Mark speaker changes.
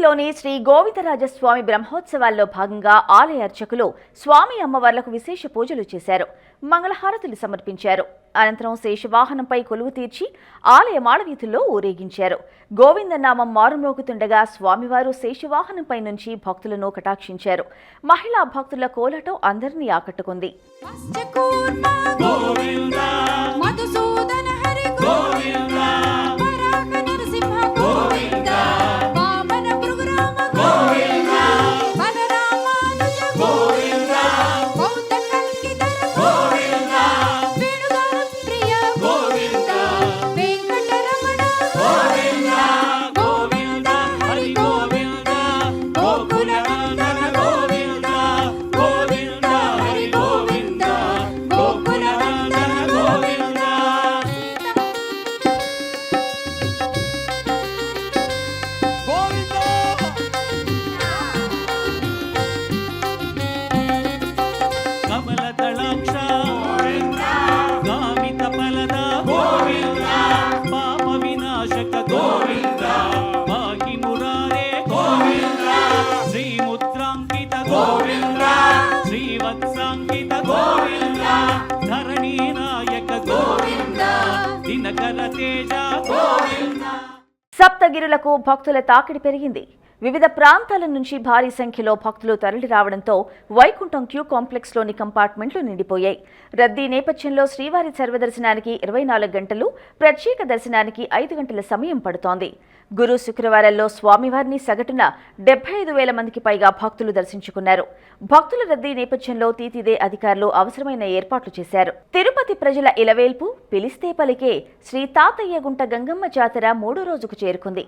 Speaker 1: తిరుపతిలోని శ్రీ గోవిందరాజస్వామి బ్రహ్మోత్సవాల్లో భాగంగా ఆలయ అర్చకులు స్వామి అమ్మవార్లకు విశేష పూజలు చేశారు. మంగళహారతులు సమర్పించారు. అనంతరం శేషవాహనంపై కొలువు తీర్చి ఆలయ మాడవీధుల్లో ఊరేగించారు. గోవిందనామం మారుమ్రోగుతుండగా స్వామివారు శేషవాహనంపై నుంచి భక్తులను కటాక్షించారు. మహిళా భక్తుల కోలటం అందరినీ ఆకట్టుకుంది. సప్తగిరులకు భక్తుల తాకిడి పెరిగింది. వివిధ ప్రాంతాల నుంచి భారీ సంఖ్యలో భక్తులు తరలి రావడంతో వైకుంఠం క్యూ కాంప్లెక్స్లోని కంపార్ట్మెంట్లు నిండిపోయాయి. రద్దీ నేపథ్యంలో శ్రీవారి సర్వదర్శనానికి ఇరవై నాలుగు గంటలు ప్రత్యేక దర్శనానికి ఐదు గంటల సమయం పడుతోంది. గురు శుక్రవారాల్లో స్వామివారిని సగటున డెబ్బై ఐదు వేల మందికి పైగా భక్తులు దర్శించుకున్నారు. భక్తుల రద్దీ నేపథ్యంలో తీతిదే అధికారులు అవసరమైన ఏర్పాట్లు చేశారు. తిరుపతి ప్రజల ఇలవేల్పు పిలిస్తే పలికే శ్రీ తాతయ్య గుంట గంగమ్మ జాతర మూడో రోజుకు చేరుకుంది.